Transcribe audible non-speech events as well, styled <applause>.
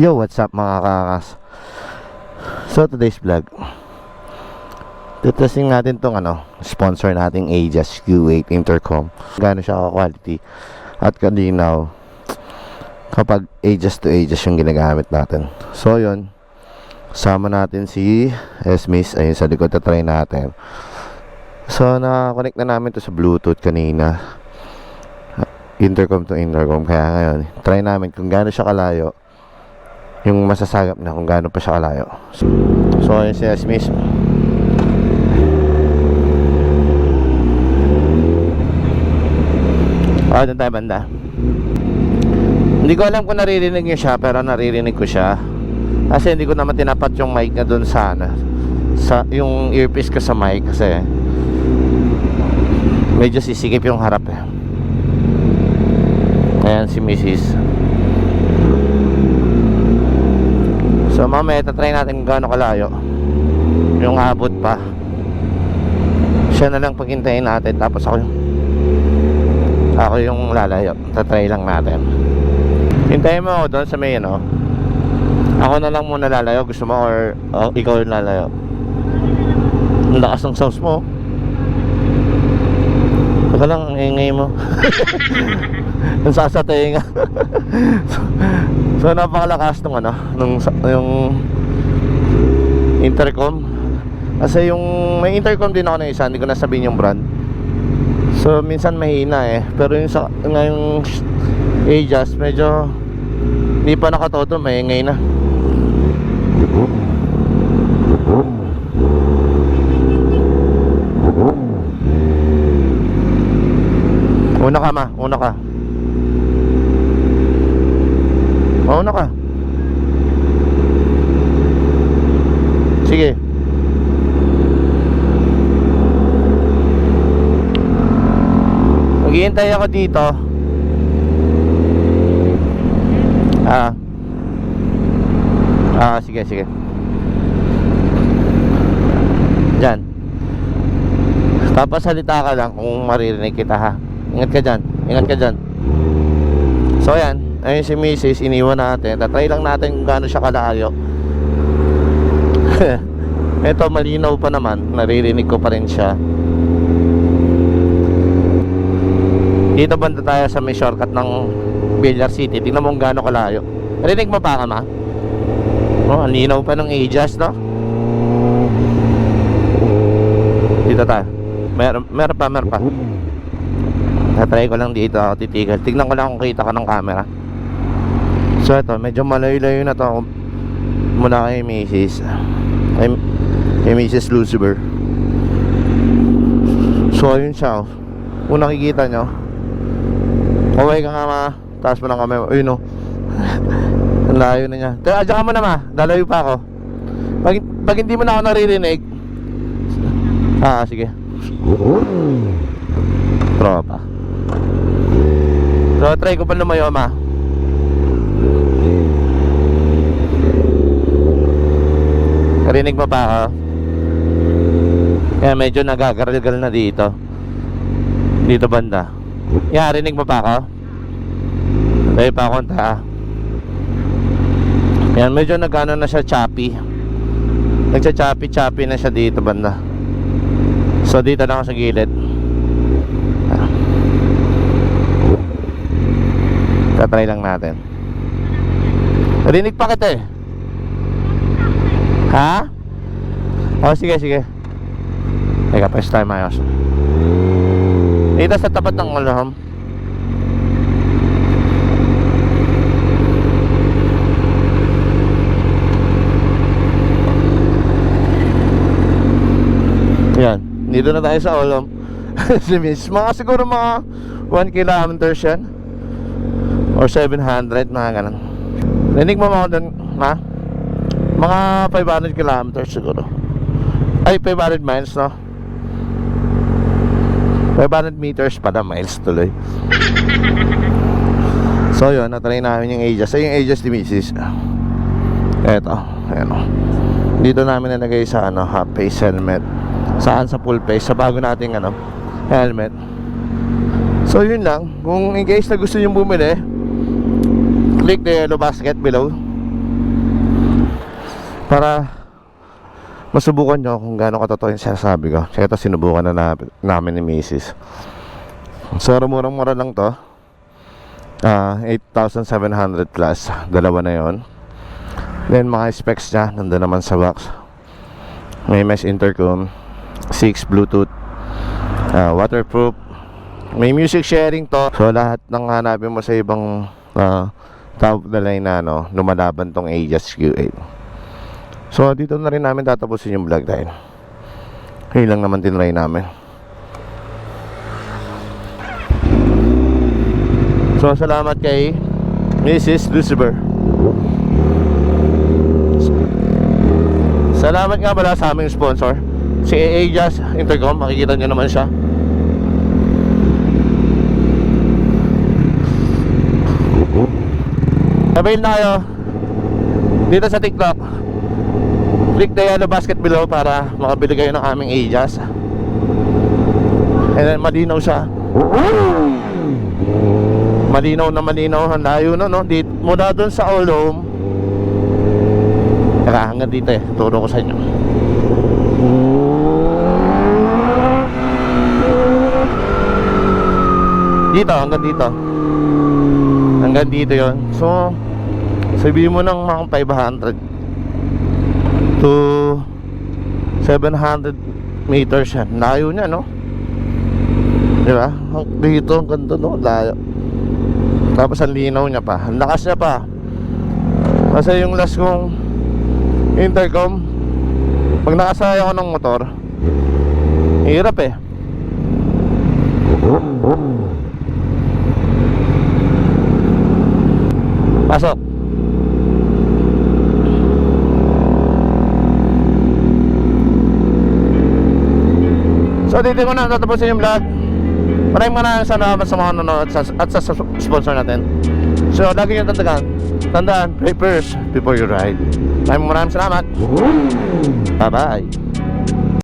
Yo, what's up mga kakas? So today's vlog. Tutesting natin tong ano Sponsor nating Aegis Q8 Intercom. Gano'n siya ka-quality? At kalinaw Kapag Aegis to Aegis yung ginagamit natin. So yun. Sama natin si Esmis. Ayun sa likod na try natin. So na-connect na namin to sa Bluetooth kanina. Intercom to intercom. Kaya ngayon Try namin kung gaano siya kalayo yung masasagap na kung gaano pa siya kalayo. So, so ayun si Smith. Ah, doon tayo banda. Hindi ko alam kung naririnig niyo siya, pero naririnig ko siya. Kasi hindi ko naman tinapat yung mic na doon sa ano, sa yung earpiece ko sa mic kasi medyo sisikip yung harap eh. Ayan si Mrs. So mamaya tatry natin kung gaano kalayo. Yung abot pa. Siya na lang paghintayin natin. Tapos ako Ako yung lalayo. Tatry lang natin. Hintayin mo ako doon sa may ano? Ako na lang muna lalayo. Gusto mo or oh, ikaw yung lalayo? Ang lakas ng sauce mo. Baka lang ang ingay mo. <laughs> Ang sasatay nga <laughs> so, napakalakas nung ano nung yung intercom. Kasi yung may intercom din ako ng isa hindi ko na sabihin yung brand. So minsan mahina eh. Pero yung sa ngayong Ajas medyo hindi pa nakatoto maingay na. Una ka ma. Una ka Mauna ka. Sige. Maghihintay ako dito. Ah. Ah, sige, sige. Diyan. Papasalita ka lang kung maririnig kita ha. Ingat ka dyan. Ingat ka dyan. So yan, ayun si Mrs. iniwan natin. Tatry lang natin kung gaano siya kalayo. <laughs> Ito malinaw pa naman, naririnig ko pa rin siya. Dito banda tayo sa may shortcut ng Villar City. Tingnan mo kung gaano kalayo. Narinig mo pa ka ma? Oh, linaw pa ng Aegis, no? Dito tayo. Meron, meron pa, meron pa. Tatry ko lang dito titigil. Tignan ko lang kung kita ka ng camera. So ito, medyo malayo-layo na to mula kay Mrs. Kay, kay Mrs. Lucifer. So ayun siya. oh. Kung nakikita nyo. Okay ka nga ma. Taas mo ng kamay mo. Ayun o. Ang <laughs> layo na niya. Teka, adyan ka mo na ma. Lalayo pa ako. Pag, pag hindi mo na ako naririnig. Ah, sige. Tropa. So, try ko pa lumayo, ma. Narinig mo pa ako? Kaya medyo nagagargal na dito. Dito banda. Yeah, rinig mo pa ako? Tayo pa ako ta. Yan, medyo nagano na siya choppy. Nagcha-choppy-choppy na siya dito banda. So dito na ako sa gilid. Tatry lang natin. Rinig pa kita eh. Ha? Oh, sige, sige. Teka, press tayo mayos. Dito sa tapat ng alarm. Yan. Dito na tayo sa Olom. <laughs> si Miss. Mga siguro mga 1 kilometers yan. Or 700, mga ganun. Rinig mo mga doon, ma? Mga 500 kilometers siguro. Ay, 500 miles, no? 500 meters pala, miles tuloy. <laughs> so, yun, natry namin yung Aegis. Ay, yung Aegis ni Mrs. Eto, ayan o. Dito namin nalagay sa ano, half face helmet. Saan sa full face, sa bago nating ano, helmet. So, yun lang. Kung in case na gusto nyo bumili, click the yellow basket below para masubukan nyo kung gaano katotoo yung sinasabi ko. Kaya ito sinubukan na, na namin ni Mrs. So, murang-mura lang to. Ah, 8,700 plus. Dalawa na yon. Then, mga specs niya, nandun naman sa box. May mesh intercom, 6 Bluetooth, ah, waterproof, may music sharing to. So, lahat ng hanapin mo sa ibang ah, top na line na, ano, lumalaban tong Aegis Q8. So, dito na rin namin tatapusin yung vlog dahil. Yun lang naman tinry namin. So, salamat kay Mrs. Lucifer. Salamat nga pala sa aming sponsor. Si Aegis Intercom, makikita nyo naman siya. Avail na kayo dito sa TikTok. Click the yellow basket below para makabili kayo ng aming Aegis. And then malinaw siya. Malinaw na malinaw. Ang layo na no. Dito, mula doon sa Olom. Teka, hanggang dito eh. Turo ko sa inyo. Dito, hanggang dito. Hanggang dito yon. So, sabihin mo ng mga 500 to 700 meters yan. Layo niya, no? Di ba? Hang- Dito, hanggang doon, no? Layo. Tapos ang linaw niya pa. Ang lakas niya pa. Kasi yung last kong intercom, pag nakasaya ko ng motor, hirap eh. Pasok. So dito ko na tatapusin yung vlog. Maraming maraming salamat sa mga nanonood at sa, sa sponsor natin. So lagi nyo tandaan, tandaan, pray first before you ride. Maraming maraming salamat. Bye bye.